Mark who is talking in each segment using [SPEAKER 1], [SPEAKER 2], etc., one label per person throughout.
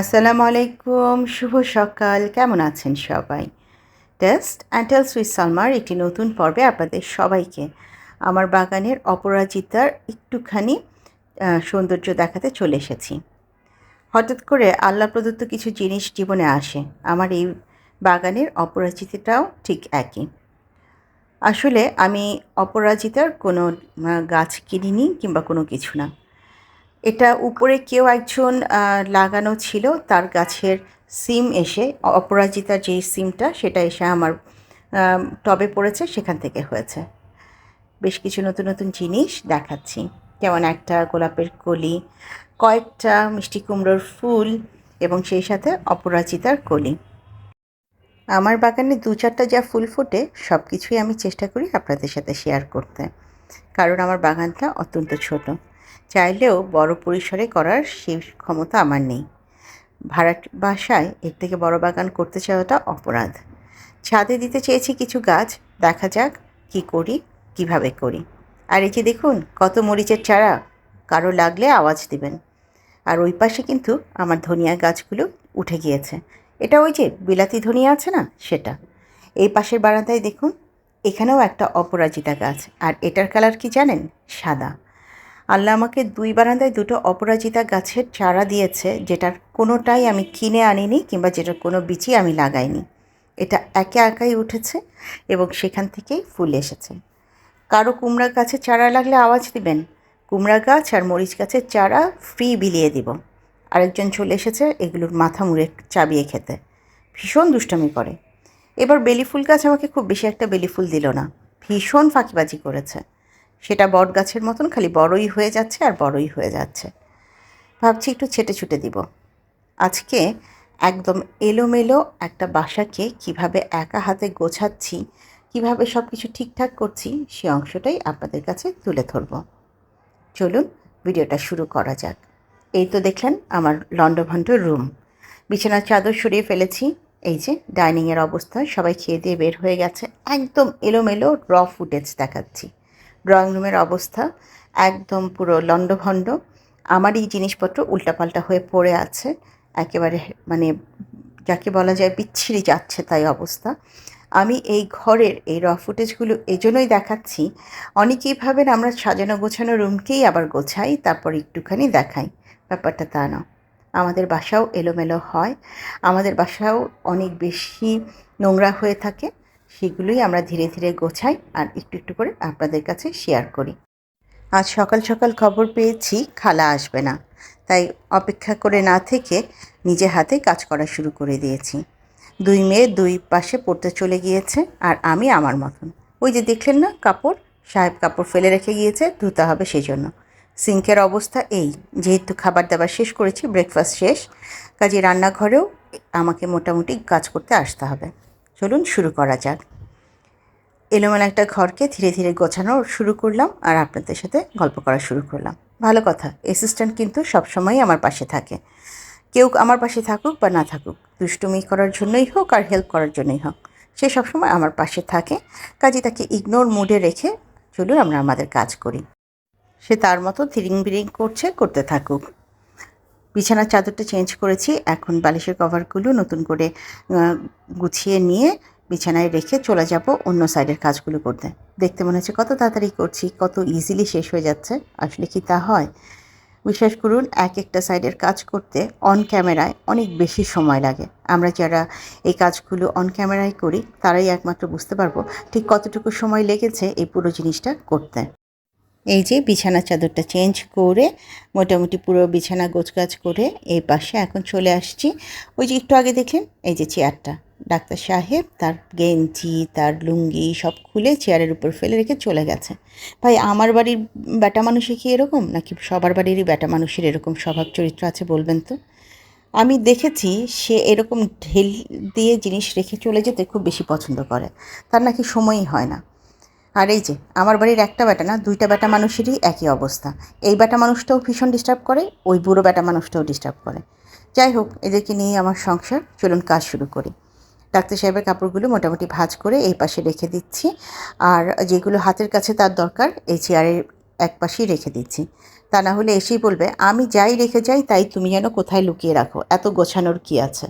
[SPEAKER 1] আসসালামু আলাইকুম, শুভ সকাল। কেমন আছেন সবাই? টেস্ট অ্যান্ড টেলস উইথ সালমার একটি নতুন পর্বে আপনাদের সবাইকে। আমার বাগানের অপরাজিতার একটুখানি সৌন্দর্য দেখাতে চলে এসেছি। হঠাৎ করে আল্লাহ প্রদত্ত কিছু জিনিস জীবনে আসে। আমার এই বাগানের অপরাজিতাটাও ঠিক একই। আসলে আমি অপরাজিতার কোনো গাছ কিনিনি কিংবা কোনো কিছু না। এটা উপরে কেউ একজন লাগানো ছিল, তার গাছের সিম এসে, অপরাজিতার যেই সিমটা, সেটা এসে আমার টবে পড়েছে, সেখান থেকে হয়েছে। বেশ কিছু নতুন নতুন জিনিস দেখাচ্ছি। যেমন একটা গোলাপের কলি, কয়েকটা মিষ্টি কুমড়োর ফুল, এবং সেই সাথে অপরাজিতার কলি। আমার বাগানে দু চারটা যা ফুল ফোটে সব কিছুই আমি চেষ্টা করি আপনাদের সাথে শেয়ার করতে। কারণ আমার বাগানটা অত্যন্ত ছোট। চাইলেও বড় পরিসরে করার সেই ক্ষমতা আমার নেই। ভাড়া বাসায় এর থেকে বড় বাগান করতে চাওয়াটা অপরাধ। ছাদে দিতে চেয়েছি কিছু গাছ, দেখা যাক কি করি, কীভাবে করি। আর এই যে দেখুন, কত মরিচের চারা, কারও লাগলে আওয়াজ দিবেন। আর ওই পাশে কিন্তু আমার ধনিয়া গাছগুলো উঠে গিয়েছে। এটা ওই যে বিলাতি ধনিয়া আছে না, সেটা। এই পাশের বারান্দায় দেখুন, এখানেও একটা অপরাজিতা গাছ। আর এটার কালার কি জানেন? সাদা। আল্লাহ আমাকে দুই বারান্দায় দুটো অপরাজিতা গাছের চারা দিয়েছে, যেটার কোনোটাই আমি কিনে আনিনি কিংবা যেটার কোনো বীজই আমি লাগাইনি। এটা একে একাই উঠেছে এবং সেখান থেকেই ফুল এসেছে। কারও কুমড়া গাছের চারা লাগলে আওয়াজ দিবেন। কুমড়া গাছ আর মরিচ গাছের চারা ফ্রি বিলিয়ে দিব। আরেকজন চলে এসেছে, এগুলোর মাথা মুড়ে চাবিয়ে খেতে। ভীষণ দুষ্টামি করে। এবার বেলি ফুল গাছ আমাকে খুব বেশি একটা বেলি ফুল দিল না। ভীষণ ফাঁকিবাজি করেছে। সেটা বট গাছের মতন, খালি বড়ই হয়ে যাচ্ছে আর বড়ই হয়ে যাচ্ছে। ভাবছি একটু ছেটে ছুটে দিব। আজকে একদম এলোমেলো একটা বাসাকে কীভাবে একা হাতে গোছাচ্ছি, কীভাবে সব কিছু ঠিকঠাক করছি, সে অংশটাই আপনাদের কাছে তুলে ধরব। চলুন ভিডিওটা শুরু করা যাক। এই তো দেখলেন আমার লন্ডভন্ড রুম। বিছানার চাদর সরিয়ে ফেলেছি। এই যে ডাইনিংয়ের অবস্থা, সবাই খেয়ে দিয়ে বের হয়ে গেছে। একদম এলোমেলো র ফুটেজ দেখাচ্ছি। ড্রয়িং রুমের অবস্থা একদম পুরো লণ্ডভণ্ড। আমার এই জিনিসপত্র উল্টাপাল্টা হয়ে পড়ে আছে। একেবারে মানে যাকে বলা যায় বিচ্ছিরি যাচ্ছে তাই অবস্থা। আমি এই ঘরের এই র ফুটেজগুলো এজন্যই দেখাচ্ছি। অনেকেই ভাবেন আমরা সাজানো গোছানো রুমকেই আবার গোছাই, তারপর একটুখানি দেখাই। ব্যাপারটা তা না আমাদের বাসাও এলোমেলো হয়। আমাদের বাসাও অনেক বেশি নোংরা হয়ে থাকে। সেগুলোই আমরা ধীরে ধীরে গোছাই আর একটু একটু করে আপনাদের কাছে শেয়ার করি। আজ সকাল সকাল খবর পেয়েছি, খালা আসবে না। তাই অপেক্ষা করে না থেকে নিজে হাতে কাজ করা শুরু করে দিয়েছি। দুই মেয়ে দুই পাশে পড়তে চলে গিয়েছে আর আমি আমার মতন। ওই যে দেখলেন না কাপড়? সাহেব কাপড় ফেলে রেখে গিয়েছে, ধুতে হবে সেই জন্য সিঙ্কের অবস্থা এই, যেহেতু খাবার দাবার শেষ করেছি ব্রেকফাস্ট শেষ, কাজে রান্নাঘরেও আমাকে মোটামুটি কাজ করতে আসতে হবে। চলুন শুরু করা যাক। এলোমেলো একটা ঘরকে ধীরে ধীরে গোছানো শুরু করলাম আর আপনাদের সাথে গল্প করা শুরু করলাম। ভালো কথা অ্যাসিস্ট্যান্ট কিন্তু সবসময়ই আমার পাশে থাকে। কেউ আমার পাশে থাকুক বা না থাকুক, দুষ্টুমি করার জন্যই হোক আর হেল্প করার জন্যই হোক, সে সবসময় আমার পাশে থাকে। কাজে তাকে ইগনোর মুডে রেখে চলুন আমরা আমাদের কাজ করি। সে তার মতো থিরিং বিরিং করছে, করতে থাকুক। বিছানার চাদরটা চেঞ্জ করেছি, এখন বালিশের কভারগুলো নতুন করে গুছিয়ে নিয়ে বিছানায় রেখে চলে যাব অন্য সাইডের কাজগুলো করতে। দেখতে মনে হচ্ছে কত তাড়াতাড়ি করছি, কত ইজিলি শেষ হয়ে যাচ্ছে। আসলে কি তা হয়? বিশ্বাস করুন, এক একটা সাইডের কাজ করতে অন ক্যামেরায় অনেক বেশি সময় লাগে। আমরা যারা এই কাজগুলো অন ক্যামেরায় করি, তারাই একমাত্র বুঝতে পারব ঠিক কতটুকু সময় লেগেছে এই পুরো জিনিসটা করতে। এই যে বিছানা চাদরটা চেঞ্জ করে মোটামুটি পুরো বিছানা গোছগাছ করে এই পাশে এখন চলে আসছি। ওই যে একটু আগে দেখলেন? এই যে চেয়ারটা। ডাক্তার সাহেব তার গেঞ্জি, তার লুঙ্গি সব খুলে চেয়ারের উপর ফেলে রেখে চলে গেছে। ভাই, আমার বাড়ির বেটা মানুষে কি এরকম? নাকি সবার বাড়িরই বেটা মানুষের এরকম স্বভাব চরিত্র আছে বলবেন তো? আমি দেখেছি সে এরকম ঢেল দিয়ে জিনিস রেখে চলে যেতে খুব বেশি পছন্দ করে। তার নাকি সময়ই হয় না। আর এই যে, আমার বাড়ির একটা ব্যাটা না, দুইটা বেটা মানুষেরই একই অবস্থা। এই বেটা মানুষটাও ভীষণ ডিস্টার্ব করে, ওই বুড়ো বেটা মানুষটাও ডিস্টার্ব করে। যাই হোক, এদেরকে নিয়ে আমার সংসার, চলুন কাজ শুরু করি। ডাক্তার সাহেবের কাপড়গুলো মোটামুটি ভাজ করে এই পাশে রেখে দিচ্ছি। আর যেগুলো হাতের কাছে তার দরকার, এই চেয়ারের এক পাশেই রেখে দিচ্ছি। তা না হলে এসেই বলবে, আমি যাই রেখে যাই, তাই তুমি যেন কোথায় লুকিয়ে রাখো। এত গোছানোর কি আছে?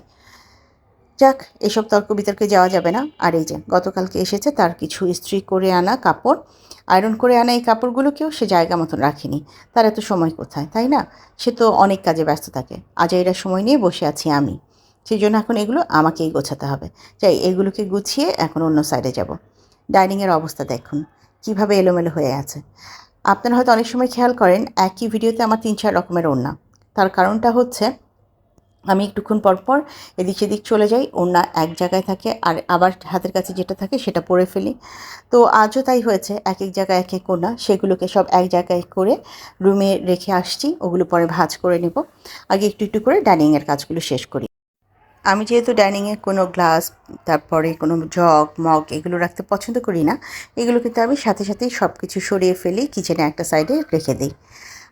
[SPEAKER 1] যাক, এসব তর্ক বিতর্কে যাওয়া যাবে না। আর এই যে, গতকালকে এসেছে তার কিছু ইস্ত্রি করে আনা কাপড়। আয়রন করে আনা এই কাপড়গুলোকেও সে জায়গা মতন রাখেনি। তার এত সময় কোথায়, তাই না? সে তো অনেক কাজে ব্যস্ত থাকে। আজ এরা সময় নিয়ে বসে আছি আমি। সেই জন্য এখন এগুলো আমাকেই গোছাতে হবে। যাই, এগুলোকে গুছিয়ে এখন অন্য সাইডে যাব। ডাইনিংয়ের অবস্থা দেখুন, কীভাবে এলোমেলো হয়ে আছে। আপনারা হয়তো অনেক সময় খেয়াল করেন, একই ভিডিওতে আমার তিন চার রকমের ওড়না। তার কারণটা হচ্ছে আমি একটুক্ষণ পর পর এদিক সেদিক চলে যাই, ওড়না এক জায়গায় থাকে আর আবার হাতের কাছে যেটা থাকে সেটা পরে ফেলি। তো আজও তাই হয়েছে এক এক জায়গায় এক এক ওড়না, সেগুলোকে সব এক জায়গায় করে রুমে রেখে আসছি, ওগুলো পরে ভাজ করে নেব। আগে একটু একটু করে ডাইনিংয়ের কাজগুলো শেষ করি। আমি যেহেতু ডাইনিংয়ে কোনো গ্লাস, তারপরে কোনো জগ, মগ এগুলো রাখতে পছন্দ করি না, এগুলো কিন্তু আমি সাথে সাথেই সব কিছু সরিয়ে ফেলি, কিচেনে একটা সাইডে রেখে দিই।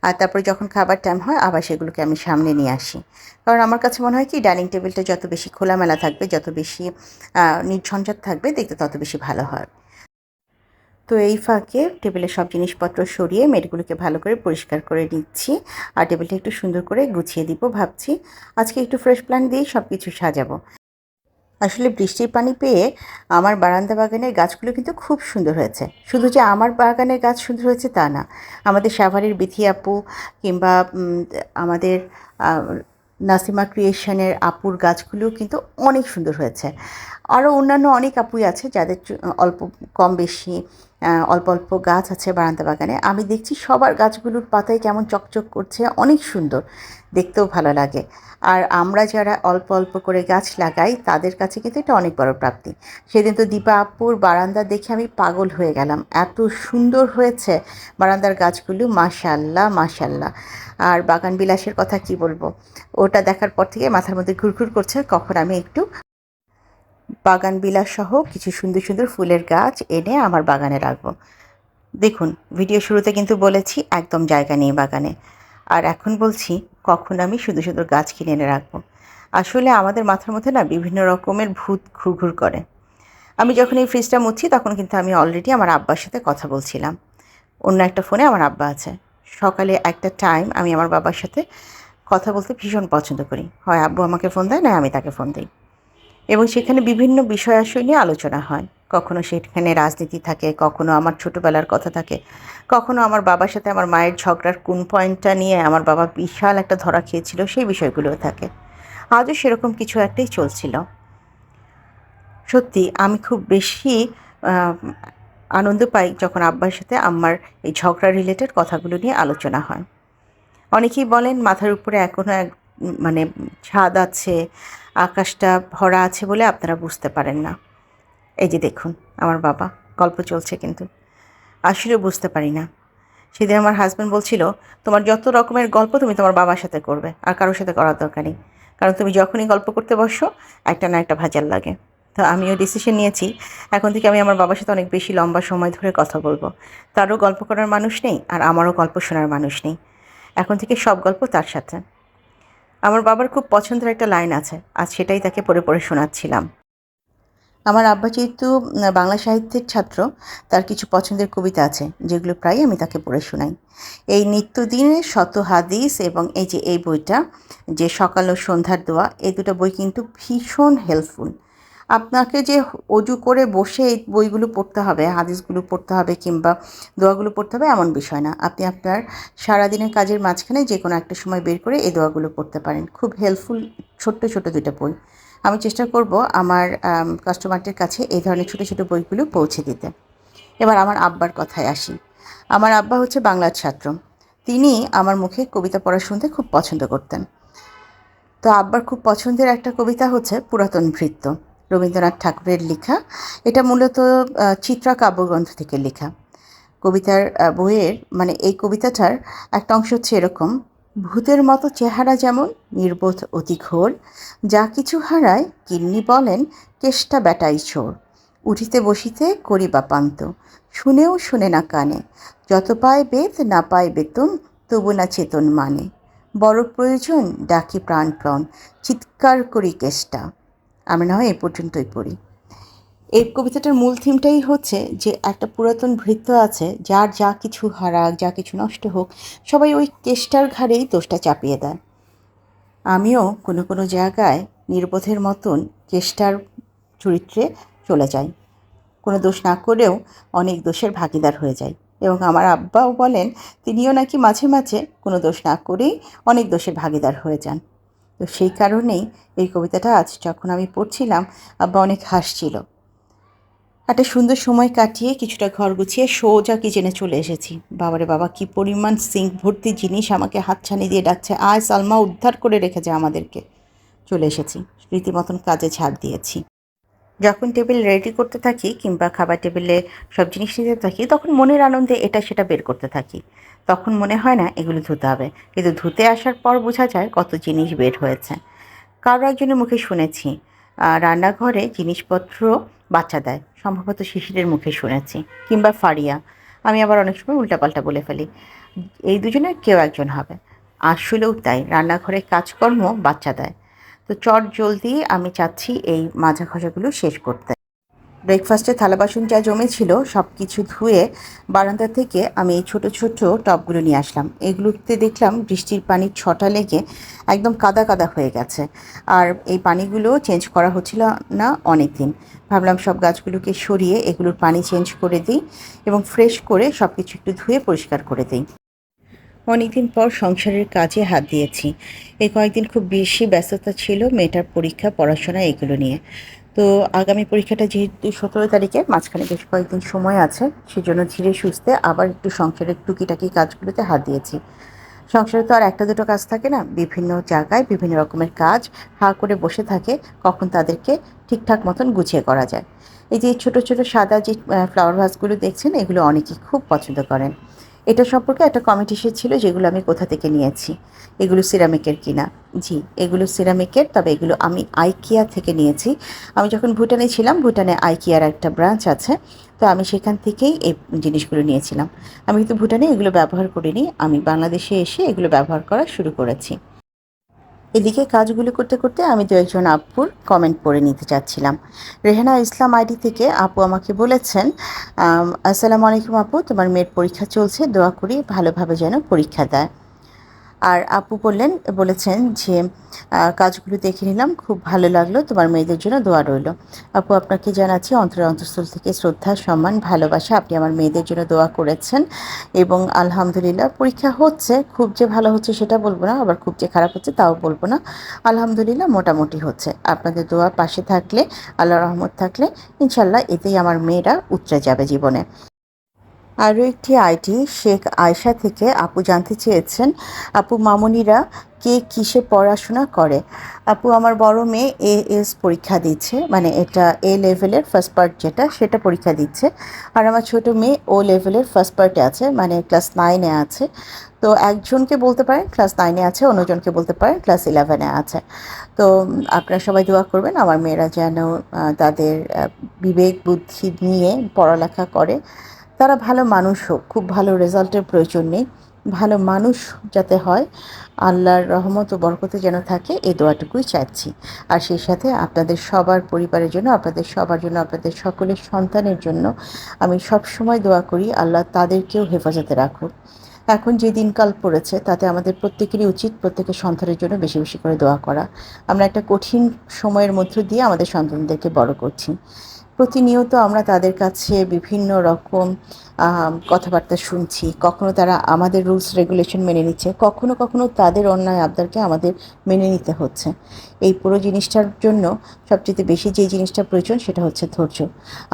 [SPEAKER 1] আর তারপরে যখন খাবার টাইম হয়, আবার সেগুলোকে আমি সামনে নিয়ে আসি। কারণ আমার কাছে মনে হয় কি, ডাইনিং টেবিলটা যত বেশি খোলামেলা থাকবে, যত বেশি নির্ঝঞ্ঝাট থাকবে, দেখতে তত বেশি ভালো হয়। তো এই ফাঁকে টেবিলের সব জিনিসপত্র সরিয়ে মেয়েগুলোকে ভালো করে পরিষ্কার করে নিচ্ছি। আর টেবিলটা একটু সুন্দর করে গুছিয়ে দিব, ভাবছি আজকে একটু ফ্রেশ প্ল্যান দিয়েই সব কিছু সাজাবো। আসলে বৃষ্টির পানি পেয়ে আমার বারান্দা বাগানের গাছগুলো কিন্তু খুব সুন্দর হয়েছে। শুধু যে আমার বাগানের গাছ সুন্দর হয়েছে তা না, আমাদের সাভারের বিথি আপু কিংবা আমাদের নাসিমা ক্রিয়েশনের আপুর গাছগুলোও কিন্তু অনেক সুন্দর হয়েছে। আরও অন্যান্য অনেক আপুই আছে যাদের অল্প কম বেশি অল্প অল্প গাছ আছে বারান্দা বাগানে। আমি দেখছি সবার গাছগুলোর পাতায় কেমন চকচক করছে, অনেক সুন্দর। দেখতেও ভালো লাগে। আর আমরা যারা অল্প অল্প করে গাছ লাগাই, তাদের কাছে কিন্তু এটা অনেক বড় প্রাপ্তি। সেদিন তো দীপা আপুর বারান্দা দেখে আমি পাগল হয়ে গেলাম। এত সুন্দর হয়েছে বারান্দার গাছগুলো, মাশাল্লাহ মাশাল্লাহ। আর বাগান বিলাসের কথা কি বলব? ওটা দেখার পর থেকে মাথার মধ্যে ঘুরঘুর করছে, কখন আমি একটু বাগান বিলাস সহ কিছু সুন্দর সুন্দর ফুলের গাছ এনে আমার বাগানে রাখব। দেখুন, ভিডিও শুরুতে কিন্তু বলেছি একদম জায়গা নেই বাগানে। আর এখন বলছি কখন আমি সুন্দর সুন্দর গাছ কিনে এনে রাখব। আসলে আমাদের মাথার মধ্যে না বিভিন্ন রকমের ভূত ঘুরঘুর করে। আমি যখন এই ফ্রিজটা মুচ্ছি তখন কিন্তু আমি অলরেডি আমার আব্বার সাথে কথা বলছিলাম। অন্য একটা ফোনে আমার আব্বা আছে। সকালে একটা টাইম আমি আমার বাবার সাথে কথা বলতে ভীষণ পছন্দ করি। হয় আব্বু আমাকে ফোন দেয়, নয় আমি তাকে ফোন দিই। এবং সেখানে বিভিন্ন বিষয় বিষয়াশয় নিয়ে আলোচনা হয়। কখনো সেখানে রাজনীতি থাকে, কখনো আমার ছোটোবেলার কথা থাকে, কখনো আমার বাবার সাথে আমার মায়ের ঝগড়ার কোন পয়েন্টটা নিয়ে আমার বাবা বিশাল একটা ধরা খেয়েছিল, সেই বিষয়গুলোও থাকে। আজও সেরকম কিছু একটাই চলছিল। সত্যি, আমি খুব বেশি আনন্দ পাই যখন আব্বার সাথে আমার এই ঝগড়া রিলেটেড কথাগুলো নিয়ে আলোচনা হয়। অনেকেই বলেন, মাথার উপরে এখনও এক মানে ছাদ আছে, আকাশটা ভরা আছে বলে আপনারা বুঝতে পারেন না। এই যে দেখুন, আমার বাবা, গল্প চলছে কিন্তু। আসলে বুঝতে পারি না। সেদিন আমার হাজব্যান্ড বলছিল, তোমার যত রকমের গল্প তুমি তোমার বাবার সাথে করবে, আর কারোর সাথে করার দরকার নেই। কারণ তুমি যখনই গল্প করতে বসো, একটা না একটা ভাজার লাগে। তো আমিও ডিসিশন নিয়েছি। এখন থেকে আমি আমার বাবার সাথে অনেক বেশি লম্বা সময় ধরে কথা বলব। তারও গল্প করার মানুষ নেই, আর আমারও গল্প শোনার মানুষ নেই। এখন থেকে সব গল্প তার সাথে। আমার বাবার খুব পছন্দের একটা লাইন আছে আর সেটাই তাকে পড়ে পড়ে শোনাচ্ছিলাম। আমার আব্বা যেহেতু বাংলা সাহিত্যের ছাত্র, তার কিছু পছন্দের কবিতা আছে, যেগুলো প্রায় আমি তাকে পড়ে শোনাই। এই নিত্যদিনে শত হাদিস এবং এই যে এই বইটা, যে সকাল ও সন্ধ্যার দোয়া, এই দুটো বই কিন্তু ভীষণ হেল্পফুল আপনাকে যে অজু করে বসে এই বইগুলো পড়তে হবে, হাদিসগুলো পড়তে হবে কিংবা দোয়াগুলো পড়তে হবে এমন বিষয় না। আপনি আপনার সারাদিনের কাজের মাঝখানে যে কোনো একটা সময় বের করে এই দোয়াগুলো পড়তে পারেন। খুব হেল্পফুল ছোট্ট ছোট দুটো বই। আমি চেষ্টা করব আমার কাস্টমারদের কাছে এই ধরনের ছোটো ছোটো বইগুলো পৌঁছে দিতে। এবার আমার আব্বার কথায় আসি। আমার আব্বা হচ্ছে বাংলার ছাত্র। তিনি আমার মুখে কবিতা পড়া শুনতে খুব পছন্দ করতেন। তো আব্বার খুব পছন্দের একটা কবিতা হচ্ছে পুরাতন ভৃত্য। রবীন্দ্রনাথ ঠাকুরের লেখা। এটা মূলত চিত্রা কাব্যগ্রন্থ থেকে লেখা। কবিতার বইয়ের মানে এই কবিতাটার একটা অংশ হচ্ছে এরকম, ভূতের মতো চেহারা যেমন নির্বোধ অতি ঘোর, যা কিছু হারায় কিন্নি বলেন কেষ্টা বেটাই চোর। উঠিতে বসিতে করি বাপান্ত শুনেও শুনে না কানে, যত পায় বেদ না পায় বেতন, তবু না চেতন মানে। বড় প্রয়োজন ডাকি প্রাণপ্রণ, চিৎকার করি কেষ্টা আমি না হয় এ পর্যন্তই পড়ি। এই কবিতাটার মূল থিমটাই হচ্ছে যে একটা পুরাতন ভৃত্য আছে, যার যা কিছু হারাক, যা কিছু নষ্ট হোক, সবাই ওই কেষ্টার ঘাড়েই দোষটা চাপিয়ে দেয়। আমিও কোনো কোনো জায়গায় নির্বোধের মতন কেষ্টার চরিত্রে চলে যাই। কোনো দোষ না করেও অনেক দোষের ভাগিদার হয়ে যাই। এবং আমার আব্বাও বলেন, তিনিও নাকি মাঝে মাঝে কোনো দোষ না করেই অনেক দোষের ভাগিদার হয়ে যান। তো সেই কারণেই এই কবিতাটা আজ যখন আমি পড়ছিলাম, আব্বা অনেক হাসছিল। একটা সুন্দর সময় কাটিয়ে কিছুটা ঘর গুছিয়ে সোজা কিচেনে চলে এসেছি। বাবারে বাবা, কি পরিমাণ সিঙ্ক ভর্তি জিনিস আমাকে হাতছানি দিয়ে ডাকছে, আয় সালমা, উদ্ধার করে রেখেছে আমাদেরকে। চলে এসেছি, রীতিমতন কাজে ছাড় দিয়েছি। যখন টেবিল রেডি করতে থাকি কিংবা খাবার টেবিলে সব জিনিস নিতে থাকি, তখন মনের আনন্দে এটা সেটা বের করতে থাকি। তখন মনে হয় না এগুলো ধুতে হবে। কিন্তু ধুতে আসার পর বোঝা যায় কত জিনিস বের হয়েছে। কারও একজনের মুখে শুনেছি রান্নাঘরে জিনিসপত্র বাচ্চা দেয়। সম্ভবত শিশিরের মুখে শুনেছি কিংবা ফারিয়া। আমি আবার অনেক সময় উল্টাপাল্টা বলে ফেলি। এই দুজনের কেউ একজন হবে। আসলেও তাই, রান্নাঘরে কাজকর্ম বাচ্চা দেয়। তো চট জলদি আমি চাচ্ছি এই মাজা খসাগুলো শেষ করতে। ব্রেকফাস্টে থালা বাসন যা জমেছিল সব কিছু ধুয়ে বারান্দা থেকে আমি এই ছোটো ছোটো টবগুলো নিয়ে আসলাম। এগুলোতে দেখলাম বৃষ্টির পানির ছটা লেগে একদম কাদা কাদা হয়ে গেছে। আর এই পানিগুলো চেঞ্জ করা হচ্ছিল না অনেক দিন ভাবলাম সব গাছগুলোকে সরিয়ে এগুলোর পানি চেঞ্জ করে দিই এবং ফ্রেশ করে সব কিছু একটু ধুয়ে পরিষ্কার করে দিই। অনেকদিন পর সংসারের কাজে হাত দিয়েছি। এই কয়েকদিন খুব বেশি ব্যস্ততা ছিল মেয়েটার পরীক্ষা, পড়াশোনা, এগুলো নিয়ে। তো আগামী পরীক্ষাটা যেহেতু সতেরো তারিখে, মাঝখানে বেশ কয়েকদিন সময় আছে, সেজন্য ধীরে সুস্থে আবার একটু সংসারের টুকিটাকি কাজগুলোতে হাত দিয়েছি। সংসারে তো আর একটা দুটো কাজ থাকে না, বিভিন্ন জায়গায় বিভিন্ন রকমের কাজ, হা করে বসে থাকে, কখন তাদেরকে ঠিকঠাক মতন গুছিয়ে করা যায়। এই যে ছোট ছোট সাদা যে ফ্লাওয়ার ভাসগুলো দেখছেন, এগুলো অনেকেই খুব পছন্দ করেন। এটা সম্পর্কে একটা কমেন্ট ছিল যেগুলো আমি কোথা থেকে নিয়েছি। এগুলো সিরামিকের কিনা। জি, এগুলো সিরামিকের তবে এগুলো আমি আইকিয়া থেকে নিয়েছি। আমি যখন ভুটানে ছিলাম, ভুটানে আইকিয়ার একটা ব্রাঞ্চ আছে, তো আমি সেখান থেকেই এই জিনিসগুলো নিয়েছিলাম। আমি কিন্তু ভুটানে এগুলো ব্যবহার করিনি, আমি বাংলাদেশে এসে এগুলো ব্যবহার করা শুরু করেছি। এদিকে কাজগুলি করতে করতে আমি দু একজন আপুর কমেন্ট পড়ে নিতে চাচ্ছিলাম। রেহানা ইসলাম আইডি থেকে আপু আমাকে বলেছেন আসসালামু আলাইকুম আপু, তোমার মেয়ের পরীক্ষা চলছে, দোয়া করি ভালোভাবে যেন পরীক্ষা দেয়। আর আপু বললেন, বলেছেন যে কাজগুলো দেখে নিলাম, খুব ভালো লাগল, তোমার মেয়েদের জন্য দোয়া রইল। আপু, আপনাকে জানাচ্ছি অন্তর অন্তঃস্থল থেকে শ্রদ্ধা, সম্মান, ভালোবাসা, আপনি আমার মেয়েদের জন্য দোয়া করেছেন এবং আলহামদুলিল্লাহ, পরীক্ষা হচ্ছে, খুব যে ভালো হচ্ছে সেটা বলব না, আবার খুব যে খারাপ হচ্ছে তাও বলব না। আলহামদুলিল্লাহ, মোটামুটি হচ্ছে। আপনাদের দোয়া পাশে থাকলে আল্লাহ রহমত থাকলে ইনশাল্লাহ এতেই আমার মেয়েরা উতরে যাবে জীবনে। আরও একটি আইটি শেখ আয়শা থেকে আপু জানতে চেয়েছেন, আপু, মামনিরা কে কিসে পড়াশোনা করে? আপু, আমার বড় মেয়ে এ এস পরীক্ষা দিচ্ছে মানে এটা এ লেভেলের ফার্স্ট পার্ট যেটা, সেটা পরীক্ষা দিচ্ছে। আর আমার ছোট মেয়ে ও লেভেলের ফার্স্ট পার্টে আছে মানে ক্লাস নাইনে আছে। তো একজনকে বলতে পারেন ক্লাস নাইনে আছে, অন্যজনকে বলতে পারেন ক্লাস ইলেভেনে আছে। তো আপনারা সবাই দোয়া করবেন, আমার মেয়েরা যেন তাদের বিবেক, বুদ্ধি নিয়ে পড়ালেখা করে। তারা ভালো মানুষ হোক, খুব ভালো রেজাল্টের প্রয়োজন নেই। ভালো মানুষ যাতে হয়, আল্লাহর রহমত ও বরকতে যেন থাকে, এই দোয়াটুকুই চাচ্ছি। আর সেই সাথে আপনাদের সবার পরিবারের জন্য, আপনাদের সবার জন্য, আপনাদের সকলের সন্তানের জন্য আমি সব সময় দোয়া করি, আল্লাহ তাদেরকেও হেফাজতে রাখুক। এখন যে দিনকাল পড়েছে, তাতে আমাদের প্রত্যেকেরই উচিত প্রত্যেকের সন্তানের জন্য বেশি বেশি করে দোয়া করা। আমরা একটা কঠিন সময়ের মধ্য দিয়ে আমাদের সন্তানদেরকে বড় করছি। প্রতিনিয়ত আমরা তাদের কাছে বিভিন্ন রকম কথাবার্তা শুনছি। কখনো তারা আমাদের রুলস, রেগুলেশন মেনে নিচ্ছে, কখনো কখনো তাদের অন্যায় আবদারকে আমাদের মেনে নিতে হচ্ছে। এই পুরো জিনিসটার জন্য সবচেয়ে বেশি যে জিনিসটা প্রয়োজন সেটা হচ্ছে ধৈর্য।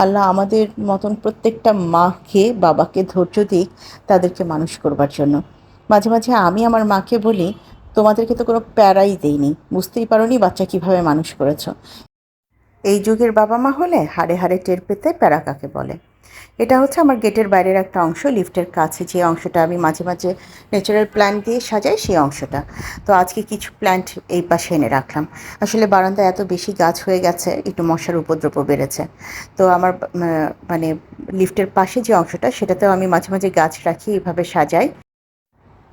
[SPEAKER 1] আল্লাহ আমাদের মতন প্রত্যেকটা মাকে, বাবাকে ধৈর্য দিক তাদেরকে মানুষ করবার জন্য। মাঝে মাঝে আমি আমার মাকে বলি, তোমাদেরকে তো কোনো প্যারাই দেইনি। বুঝতেই পারোনি বাচ্চা কীভাবে মানুষ করেছ। এই যুগের বাবা মা হলে হাড়ে হাড়ে টের পেতে প্যারা কাকে বলে। এটা হচ্ছে আমার গেটের বাইরের একটা অংশ, লিফটের কাছে যে অংশটা আমি মাঝে মাঝে ন্যাচারাল প্ল্যান্ট দিয়ে সাজাই, সেই অংশটা। তো আজকে কিছু প্ল্যান্ট এই পাশে এনে রাখলাম। আসলে বারান্দায় এত বেশি গাছ হয়ে গেছে, একটু মশার উপদ্রব বেড়েছে। তো আমার মানে লিফটের পাশে যে অংশটা, সেটাতেও আমি মাঝে মাঝে গাছ রাখি এইভাবে সাজাই।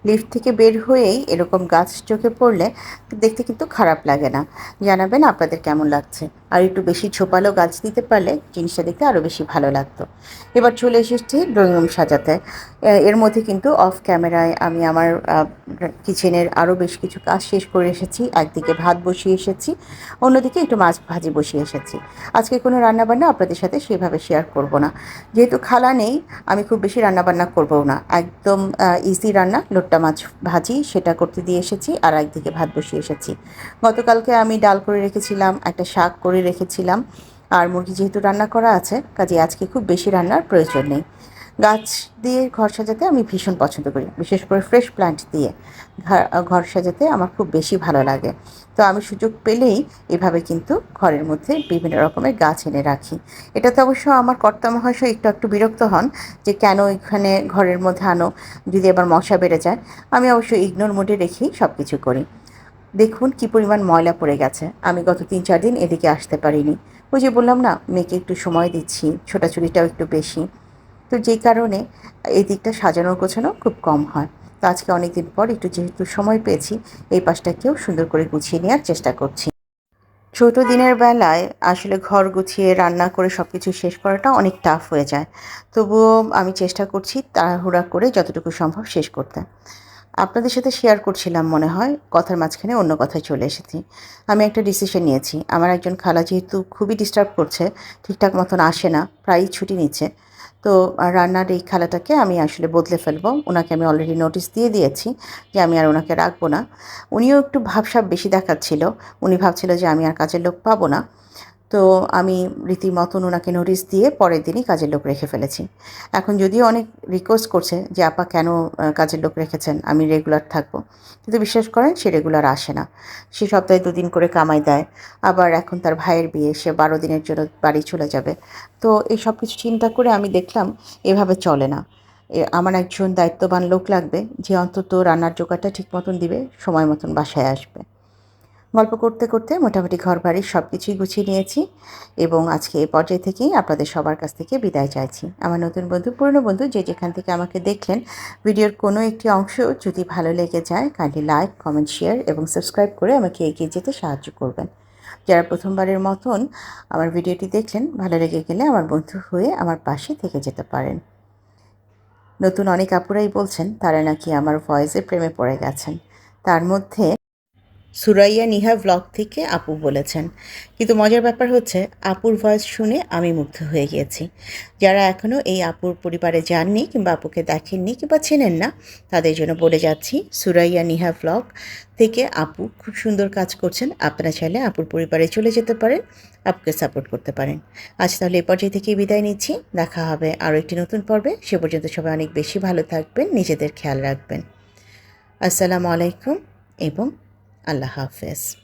[SPEAKER 1] লিফট থেকে বের হয়েই এরকম গাছ চোখে পড়লে দেখতে কিন্তু খারাপ লাগে না। জানাবেন আপনাদের কেমন লাগছে। আর একটু বেশি ছোপালো গাছ দিতে পারলে জিনিসটা দেখতে আরও বেশি ভালো লাগতো। এবার চলে এসেছি ড্রয়িং রুম সাজাতে। এর মধ্যে কিন্তু অফ ক্যামেরায় আমি আমার কিচেনের আরও বেশ কিছু কাজ শেষ করে এসেছি। একদিকে ভাত বসিয়ে এসেছি, অন্যদিকে একটু মাছ ভাজি বসিয়ে এসেছি। আজকে কোনো রান্নাবান্না আপনাদের সাথে সেভাবে শেয়ার করব না। যেহেতু খালা নেই, আমি খুব বেশি রান্নাবান্না করব না। একদম ইজি রান্না লোট্টা মাছ ভাজি, সেটা করতে দিয়ে এসেছি আর একদিকে ভাত বসিয়ে এসেছি। গতকালকে আমি ডাল করে রেখেছিলাম, একটা শাক করে রেখেছিলাম। আর মুরগি যেহেতু রান্না করা আছে, কাজে আজকে খুব বেশি রান্নার প্রয়োজন নেই। গাছ দিয়ে ঘর সাজাতে আমি ভীষণ পছন্দ করি। বিশেষ করে ফ্রেশ প্ল্যান্ট দিয়ে ঘর- সাজাতে আমার খুব বেশি ভালো লাগে। তো আমি সুযোগ পেলেই এভাবে কিন্তু ঘরের মধ্যে বিভিন্ন রকমের গাছ এনে রাখি। এটাতে অবশ্য আমার কর্তা মহাশয় একটু একটু বিরক্ত হন যে, কেন এখানে ঘরের মধ্যে আনো? যদি আবার মশা বেড়ে যায়? আমি অবশ্য ইগনোর মোডে রেখেই সব কিছু করি। দেখুন কি পরিমাণ ময়লা পড়ে গেছে। আমি গত তিন, চার দিন এদিকে আসতে পারিনি। ওই যে বললাম না, মেয়েকে একটু সময় দিচ্ছি, ছোটাছুটিটাও একটু বেশি। তো যে কারণে এই দিকটা সাজানো গোছানো খুব কম হয়। তো আজকে অনেক দিন পর একটু যেহেতু সময় পেয়েছি, এই পাশটাকেও সুন্দর করে গুছিয়ে নেওয়ার চেষ্টা করছি। ছোট দিনের বেলায় আসলে ঘর গুছিয়ে, রান্না করে সব কিছু শেষ করাটা অনেক টাফ হয়ে যায়। তবুও আমি চেষ্টা করছি তাড়াহুড়া করে যতটুকু সম্ভব শেষ করতে। আপনাদের সাথে শেয়ার করছিলাম মনে হয়, কথার মাঝখানে অন্য কথায় চলে এসেছি। আমি একটা ডিসিশন নিয়েছি। আমার একজন খালা যেহেতু খুবই ডিস্টার্ব করছে, ঠিকঠাক মতন আসে না, প্রায়ই ছুটি নিচ্ছে। তো রান্নার এই খালাটাকে আমি আসলে বদলে ফেলব। ওনাকে আমি অলরেডি নোটিশ দিয়ে দিয়েছি যে আমি আর ওনাকে রাখব না। উনিও একটু ভাবসাব বেশি দেখাচ্ছিল। উনি ভাবছিল যে আমি আর কাজের লোক পাবো না। তো আমি রীতিমতন ওনাকে নোটিশ দিয়ে পরের দিনই কাজের লোক রেখে ফেলেছি। এখন যদিও অনেক রিকোয়েস্ট করছে যে, আপা, কেন কাজের লোক রেখেছেন? আমি রেগুলার থাকব। কিন্তু বিশ্বাস করেন, সে রেগুলার আসে না। সে সপ্তাহে দুদিন করে কামাই দেয়। আবার এখন তার ভাইয়ের বিয়ে, সে বারো দিনের জন্য বাড়ি চলে যাবে। তো এই সব কিছু চিন্তা করে আমি দেখলাম, এভাবে চলে না। আমার একজন দায়িত্ববান লোক লাগবে, যে অন্তত রান্নার জোগাড়টা ঠিক মতন দিবে, সময় মতন বাসায় আসবে। গল্প করতে করতে মোটামুটি ঘর বাড়ির সব কিছুই গুছিয়ে নিয়েছি এবং আজকে এই পর্যায় থেকেই আপনাদের সবার কাছ থেকে বিদায় চাইছি। আমার নতুন বন্ধু, পুরনো বন্ধু যে যেখান থেকে আমাকে দেখলেন, ভিডিওর কোনো একটি অংশ যদি ভালো লেগে যায় কাইন্ডলি লাইক কমেন্ট শেয়ার এবং সাবস্ক্রাইব করে আমাকে এগিয়ে যেতে সাহায্য করবেন। যারা প্রথমবারের মতন আমার ভিডিওটি দেখলেন, ভালো লেগে গেলে আমার বন্ধু হয়ে আমার পাশে থেকে যেতে পারেন। নতুন অনেক আপুরাই বলছেন, তারা নাকি আমার ভয়েসে প্রেমে পড়ে গেছেন। তার মধ্যে সুরাইয়া নিহা ব্লগ থেকে আপু বলেছেন। কিন্তু মজার ব্যাপার হচ্ছে, আপুর ভয়েস শুনে আমি মুগ্ধ হয়ে গিয়েছি। যারা এখনও এই আপুর পরিবারে যাননি কিংবা আপুকে দেখেননি কিংবা চেনেন না, তাদের জন্য বলে যাচ্ছি, সুরাইয়া নিহা ব্লগ থেকে আপু খুব সুন্দর কাজ করছেন। আপনারা চাইলে আপুর পরিবারে চলে যেতে পারেন, আপুকে সাপোর্ট করতে পারেন। আজ তাহলে এ পর্যায়ে থেকে বিদায় নিচ্ছি। দেখা হবে আরও একটি নতুন পর্বে। সে পর্যন্ত সবাই অনেক বেশি ভালো থাকবেন, নিজেদের খেয়াল রাখবেন। আসসালামু আলাইকুম এবং আল্লাহ হাফেজ